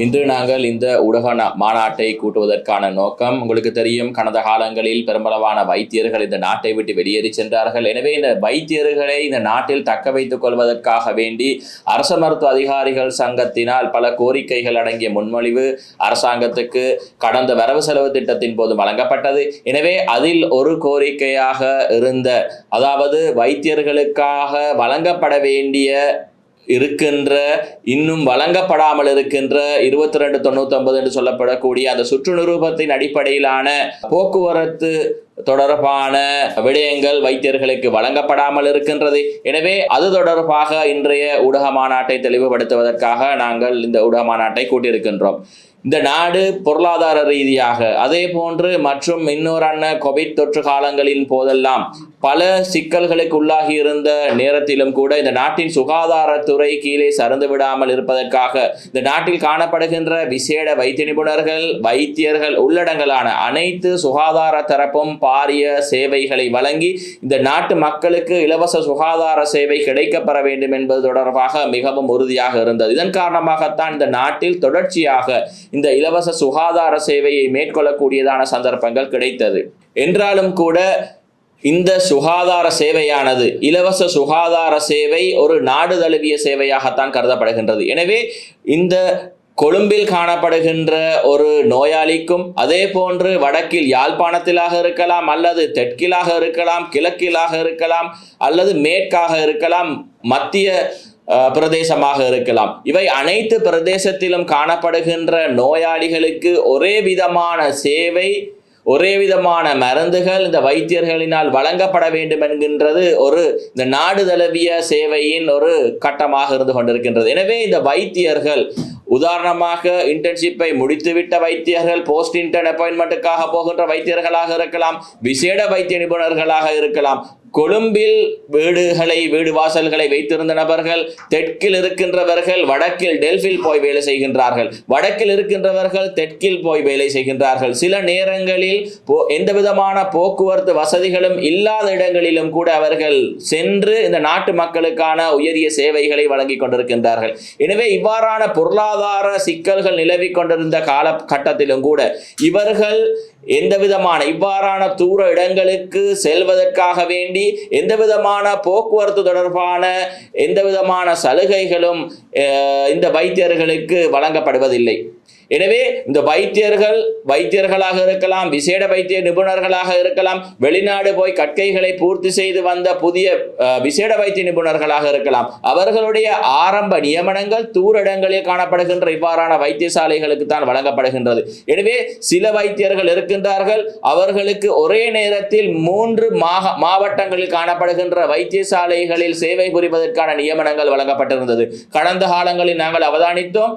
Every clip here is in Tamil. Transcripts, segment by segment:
இன்று நாங்கள் இந்த ஊடக மாநாட்டை கூட்டுவதற்கான நோக்கம் உங்களுக்கு தெரியும் கடந்த காலங்களில் பெரும்பளவான வைத்தியர்கள் இந்த நாட்டை விட்டு வெளியேறி சென்றார்கள். எனவே இந்த வைத்தியர்களை இந்த நாட்டில் தக்க வைத்துக் கொள்வதற்காக வேண்டி அரச மருத்துவ அதிகாரிகள் சங்கத்தினால் பல கோரிக்கைகள் அடங்கிய முன்மொழிவு அரசாங்கத்துக்கு கடந்த வரவு செலவு திட்டத்தின் போது வழங்கப்பட்டது. எனவே அதில் ஒரு கோரிக்கையாக இருந்த அதாவது வைத்தியர்களுக்காக வழங்கப்பட வேண்டிய இருக்கின்ற இன்னும் வழங்கப்படாமல் இருக்கின்ற இருபத்தி ரெண்டு தொண்ணூத்தி ஒன்பது என்று சொல்லப்படக்கூடிய அந்த சுற்று நிரூபத்தின் அடிப்படையிலான போக்குவரத்து தொடர்பான விடயங்கள் வைத்தியர்களுக்கு வழங்கப்படாமல் இருக்கின்றது. எனவே அது தொடர்பாக இன்றைய ஊடக மாநாட்டை தெளிவுபடுத்துவதற்காக நாங்கள் இந்த ஊடக மாநாட்டை கூட்டியிருக்கின்றோம். இந்த நாடு பொருளாதார ரீதியாக அதே போன்று மற்றும் இன்னொரு அண்ண கோவிட் தொற்று காலங்களின் போதெல்லாம் பல சிக்கல்களுக்கு உள்ளாகி இருந்த நேரத்திலும் கூட இந்த நாட்டின் சுகாதாரத்துறை கீழே சறந்து விடாமல் இருப்பதற்காக இந்த நாட்டில் காணப்படுகின்ற விசேட வைத்திய நிபுணர்கள் வைத்தியர்கள் உள்ளடங்கலான அனைத்து சுகாதார தரப்பும் பாரிய சேவைகளை வழங்கி இந்த நாட்டு மக்களுக்கு இலவச சுகாதார சேவை கிடைக்கப்பெற வேண்டும் என்பது தொடர்பாக மிகவும் உறுதியாக இருந்தது. இதன் காரணமாகத்தான் இந்த நாட்டில் தொடர்ச்சியாக இந்த இலவச சுகாதார சேவையை மேற்கொள்ளக்கூடியதான சந்தர்ப்பங்கள் கிடைத்தது. என்றாலும் கூட இந்த சுகாதார சேவையானது இலவச சுகாதார சேவை ஒரு நாடு தழுவிய சேவையாகத்தான் கருதப்படுகின்றது. எனவே இந்த கொழும்பில் காணப்படுகின்ற ஒரு நோயாளிக்கும் அதே போன்று வடக்கில் யாழ்ப்பாணத்திலாக இருக்கலாம் அல்லது தெற்கிலாக இருக்கலாம் கிழக்கிலாக இருக்கலாம் அல்லது மேற்காக இருக்கலாம் மத்திய பிரதேசமாக இருக்கலாம். இவை அனைத்து பிரதேசத்திலும் காணப்படுகின்ற நோயாளிகளுக்கு ஒரே விதமான சேவை ஒரே விதமான மருந்துகள் இந்த வைத்தியர்களினால் வழங்கப்பட வேண்டும் என்கின்றது ஒரு இந்த நாடு தழுவிய சேவையின் ஒரு கட்டமாக இருந்து கொண்டிருக்கின்றது. எனவே இந்த வைத்தியர்கள் உதாரணமாக இன்டர்ன்ஷிப்பை முடித்துவிட்ட வைத்தியர்கள் போஸ்ட் இன்டர்ன் அப்பாயின்மெண்ட்டுக்காக போகின்ற வைத்தியர்களாக இருக்கலாம் விசேட வைத்திய நிபுணர்களாக இருக்கலாம் கொழும்பில் வீடுகளை வீடு வாசல்களை வைத்திருந்த நபர்கள் தெற்கில் இருக்கின்றவர்கள் வடக்கில் டெல்ஃபில் போய் வேலை செய்கின்றார்கள். வடக்கில் இருக்கின்றவர்கள் தெற்கில் போய் வேலை செய்கின்றார்கள். சில நேரங்களில் போ எந்த விதமான போக்குவரத்து வசதிகளும் இல்லாத இடங்களிலும் கூட அவர்கள் சென்று இந்த நாட்டு மக்களுக்கான உயரிய சேவைகளை வழங்கி கொண்டிருக்கின்றார்கள். எனவே இவ்வாறான பொருளாதார சிக்கல்கள் நிலவிக் கொண்டிருந்த காலகட்டத்திலும் கூட இவர்கள் எந்த விதமான இவ்வாறான தூர இடங்களுக்கு செல்வதற்காக வேண்டி எந்த விதமான போக்குவரத்து தொடர்பான எந்த விதமான சலுகைகளும் அஹ், இந்த வைத்தியர்களுக்கு வழங்கப்படுவதில்லை. எனவே இந்த வைத்தியர்கள் வைத்தியர்களாக இருக்கலாம் விசேட வைத்திய நிபுணர்களாக இருக்கலாம் வெளிநாடு போய் கற்கைகளை பூர்த்தி செய்து வந்த புதிய விசேட வைத்திய நிபுணர்களாக இருக்கலாம். அவர்களுடைய ஆரம்ப நியமனங்கள் தூரிடங்களில் காணப்படுகின்ற இவ்வாறான வைத்தியசாலைகளுக்கு தான் வழங்கப்படுகின்றது. எனவே சில வைத்தியர்கள் இருக்கின்றார்கள் அவர்களுக்கு ஒரே நேரத்தில் மூன்று மாக மாவட்டங்களில் காணப்படுகின்ற வைத்தியசாலைகளில் சேவை புரிவதற்கான நியமனங்கள் வழங்கப்பட்டிருந்தது. கடந்த காலங்களில் நாங்கள் அவதானித்தோம்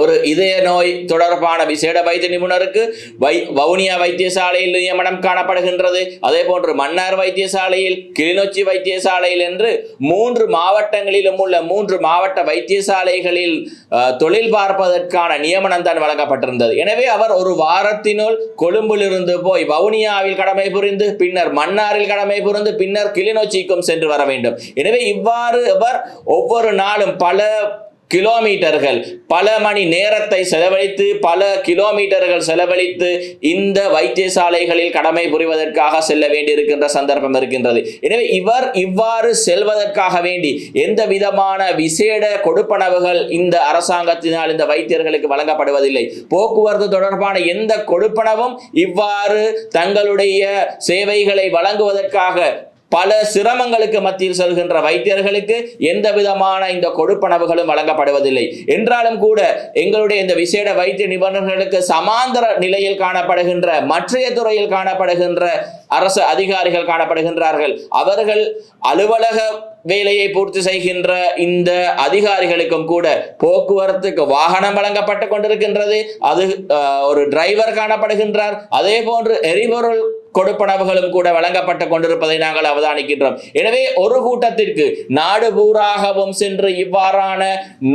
ஒரு இதய நோய் தொடர்பான விசேட வைத்திய நிபுணருக்கு வை வவுனியா வைத்தியசாலையில் நியமனம் காணப்படுகின்றது. அதே போன்று மன்னார் வைத்தியசாலையில் கிளிநொச்சி வைத்தியசாலையில் என்று மூன்று மாவட்டங்களிலும் உள்ள மூன்று மாவட்ட வைத்தியசாலைகளில் தொழில் பார்ப்பதற்கான நியமனம் தான் வழங்கப்பட்டிருந்தது. எனவே அவர் ஒரு வாரத்தினுள் கொழும்பிலிருந்து போய் வவுனியாவில் கடமை புரிந்து பின்னர் மன்னாரில் கடமை புரிந்து பின்னர் கிளிநொச்சிக்கும் சென்று வர வேண்டும். எனவே இவ்வாறு அவர் ஒவ்வொரு நாளும் பல கிலோமீட்டர்கள் பல மணி நேரத்தை செலவழித்து பல கிலோமீட்டர்கள் செலவழித்து இந்த வைத்தியசாலைகளில் கடமை புரிவதற்காக செல்ல வேண்டியிருக்கின்ற சந்தர்ப்பம் இருக்கின்றது. எனவே இவர் இவ்வாறு செல்வதற்காக வேண்டி எந்த விதமான விசேட கொடுப்பனவுகள் இந்த அரசாங்கத்தினால் இந்த வைத்தியர்களுக்கு வழங்கப்படுவதில்லை. போக்குவரத்து தொடர்பான எந்த கொடுப்பனவும் இவ்வாறு தங்களுடைய சேவைகளை வழங்குவதற்காக பல சிரமங்களுக்கு மத்தியில் செல்கின்ற வைத்தியர்களுக்கு எந்த விதமான இந்த கொடுப்பனவுகளும் வழங்கப்படுவதில்லை. என்றாலும் கூட எங்களுடைய இந்த விசேட வைத்திய நிபுணர்களுக்கு சமாந்தர நிலையில் காணப்படுகின்ற மற்றைய துறையில் காணப்படுகின்ற அரசு அதிகாரிகள் காணப்படுகின்றார்கள். அவர்கள் அலுவலக வேலையை பூர்த்தி செய்கின்ற இந்த அதிகாரிகளுக்கும் கூட போக்குவரத்துக்கு வாகனம் வழங்கப்பட்டு கொண்டிருக்கின்றது. அது ஒரு டிரைவர் காணப்படுகின்றார். அதே போன்று எரிபொருள் கொடுப்பனவுகளும் கூட வழங்கப்பட்டு கொண்டிருப்பதை நாங்கள் அவதானிக்கின்றோம். எனவே ஒரு கூட்டத்திற்கு நாடு பூராகவும் சென்று இவ்வாறான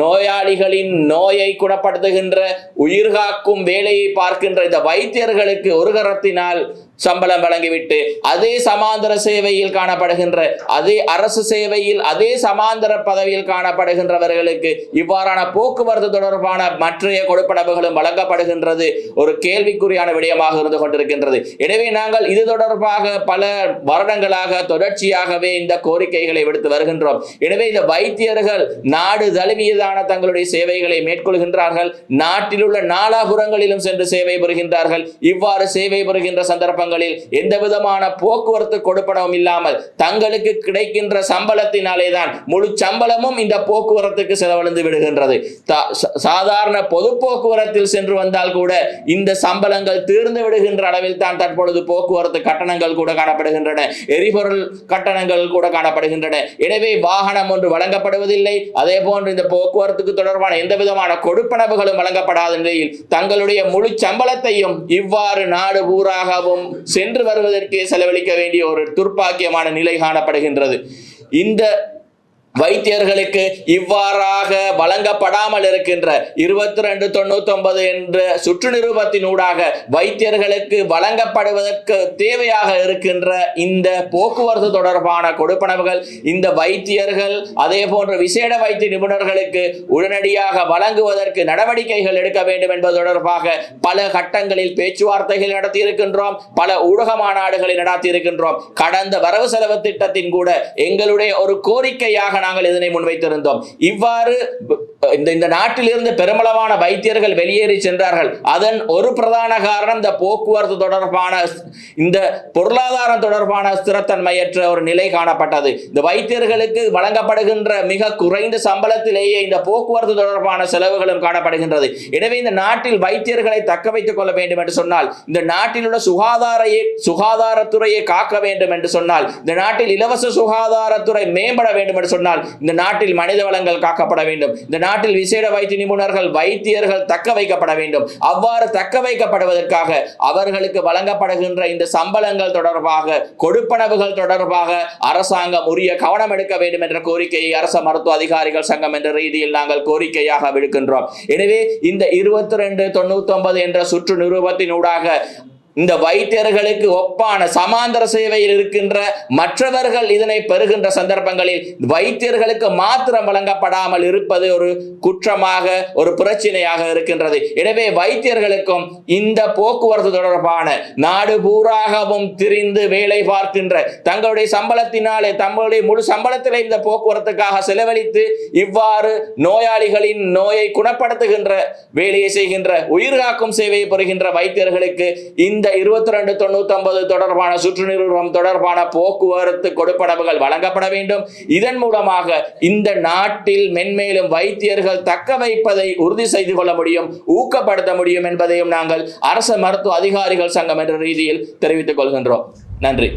நோயாளிகளின் நோயை குணப்படுத்துகின்ற உயிர்காக்கும் வேலையை பார்க்கின்ற இந்த வைத்தியர்களுக்கு ஒரு கரத்தினால் சம்பளம் வழங்கிவிட்டு அதே சமாந்தர சேவையில் காணப்படுகின்ற அதே அரசு சேவையில் அதே சமாந்தர பதவியில் காணப்படுகின்றவர்களுக்கு இவ்வாறான போக்குவரத்து தொடர்பான மற்றைய கொடுப்பனவுகளும் வழங்கப்படுகின்றது. ஒரு கேள்விக்குறியான விடயமாக இருந்து கொண்டிருக்கின்றது. எனவே நாங்கள் இது தொடர்பாக பல வருடங்களாக தொடர்ச்சியாகவே இந்த கோரிக்கைகளை விடுத்து வருகின்றோம். எனவே இந்த வைத்தியர்கள் நாடு தழுவியதான தங்களுடைய சேவைகளை மேற்கொள்கின்றார்கள். நாட்டில் உள்ள நாலாபுறங்களிலும் சென்று சேவை புரிகின்றார்கள். இவ்வாறு சேவை புரிகின்ற சந்தர்ப்பங்களில் எந்த விதமான போக்குவரத்து கொடுப்பனவும் இல்லாமல் தங்களுக்கு கிடைக்கின்ற சம்பளத்தினாலே தான் முழு சம்பளமும் இந்த போக்குவரத்துக்கு செலவழிந்து விடுகின்றது. சாதாரண பொது போக்குவரத்தில் சென்று வந்தால் கூட இந்த சம்பளங்கள் தீர்ந்து விடுகின்ற அளவில் தான் தற்பொழுது போக்குவரத்து கட்டணங்கள் கூட காணப்படுகின்றன. எரிபொருள் கட்டணங்கள் கூட காணப்படுகின்றன. எனவே வாகனம் ஒன்று வழங்கப்படுவதில்லை. அதே போன்று இந்த போக்குவரத்துக்கு தொடர்பான எந்த விதமான கொடுப்பனவுகளும் வழங்கப்படாத நிலையில் தங்களுடைய முழு சம்பளத்தையும் இவ்வாறு நாடு பூராகவும் சென்று வருவதற்கே செலவழிக்க வேண்டிய ஒரு துர்ப்பாக்கியமான நிலை காணப்படுகின்றது. இந்த வைத்தியர்களுக்கு இவ்வாறாக வழங்கப்படாமல் இருக்கின்ற இருபத்தி ரெண்டு தொண்ணூத்தி ஒன்பது என்ற சுற்று நிருபத்தினூடாக வைத்தியர்களுக்கு வழங்கப்படுவதற்கு தேவையாக இருக்கின்ற இந்த போக்குவரத்து தொடர்பான கொடுப்பனவுகள் இந்த வைத்தியர்கள் அதே போன்ற விசேட வைத்திய நிபுணர்களுக்கு உடனடியாக வழங்குவதற்கு நடவடிக்கைகள் எடுக்க வேண்டும் என்பது தொடர்பாக பல கட்டங்களில் பேச்சுவார்த்தைகள் நடத்தியிருக்கின்றோம் பல ஊடக மாநாடுகளை நடத்தியிருக்கின்றோம். கடந்த வரவு செலவு திட்டத்தின் கூட எங்களுடைய ஒரு கோரிக்கையாக நாங்கள் இதனை முன்வைத்திருந்தோம். இவ்வாறு இந்த இந்த நாட்டிலிருந்து பெருமளவான வைத்தியர்கள் வெளியேறி சென்றார்கள். அதன் ஒரு பிரதான காரணம் இந்த போக்குவரத்து தொடர்பான இந்த பொருளாதாரம் தொடர்பான ஸ்திரத்தன்மையற்ற ஒரு நிலை காணப்பட்டது. இந்த வைத்தியர்களுக்கு வழங்கப்படுகின்ற மிக குறைந்த சம்பளத்திலேயே இந்த போக்குவரத்து தொடர்பான செலவுகளும் காணப்படுகின்றது. எனவே இந்த நாட்டில் வைத்தியர்களை தக்க வைத்துக் கொள்ள வேண்டும் என்று சொன்னால் இந்த நாட்டில் உள்ள சுகாதாரையே சுகாதாரத்துறையை காக்க வேண்டும் என்று சொன்னால் இந்த நாட்டில் இலவச சுகாதாரத்துறை மேம்பட வேண்டும் என்று சொன்னால் இந்த நாட்டில் மனித வளங்கள் காக்கப்பட வேண்டும். இந்த நாட்டில் விசேட வைத்திய நிபுணர்கள் வைத்தியர்கள் தக்க வைக்கப்பட வேண்டும். அவ்வாறு தக்க வைக்கப்படுவதற்காக அவர்களுக்கு வழங்கப்படுகின்ற இந்த சம்பளங்கள் தொடர்பாக கொடுப்பனவுகள் தொடர்பாக அரசாங்கம் உரிய கவனம் எடுக்க வேண்டும் என்ற கோரிக்கையை அரச மருத்துவ அதிகாரிகள் சங்கம் என்ற ரீதியில் நாங்கள் கோரிக்கையாக விடுக்கின்றோம். எனவே இந்த இருபத்தி ரெண்டு தொண்ணூத்தி ஒன்பது என்ற சுற்று நிரூபத்தினூடாக இந்த வைத்தியர்களுக்கு ஒப்பான சமாந்தர சேவையில் இருக்கின்ற மற்றவர்கள் இதனை பெறுகின்ற சந்தர்ப்பங்களில் வைத்தியர்களுக்கு மாத்திரம் வழங்கப்படாமல் இருப்பது ஒரு குற்றமாக ஒரு பிரச்சனையாக இருக்கின்றது. எனவே வைத்தியர்களுக்கும் இந்த போக்குவரத்து தொடர்பான நாடு பூராகவும் திரிந்து வேலை பார்க்கின்ற தங்களுடைய சம்பளத்தினாலே தங்களுடைய முழு சம்பளத்திலே இந்த போக்குவரத்துக்காக செலவழித்து இவ்வாறு நோயாளிகளின் நோயை குணப்படுத்துகின்ற வேலையை செய்கின்ற உயிர்காக்கும் சேவையை பெறுகின்ற வைத்தியர்களுக்கு இந்த இந்த இருபத்தி ரெண்டு தொண்ணூத்தி ஒன்பது தொடர்பான சுற்று நிறுவனம் தொடர்பான போக்குவரத்து கொடுப்பனவுகள் வழங்கப்பட வேண்டும். இதன் மூலமாக இந்த நாட்டில் மென்மேலும் வைத்தியர்கள் தக்க வைப்பதை உறுதி செய்து கொள்ள முடியும் ஊக்கப்படுத்த முடியும் என்பதையும் நாங்கள் அரசு மருத்துவ அதிகாரிகள் சங்கம் என்ற ரீதியில் தெரிவித்துக் கொள்கின்றோம். நன்றி.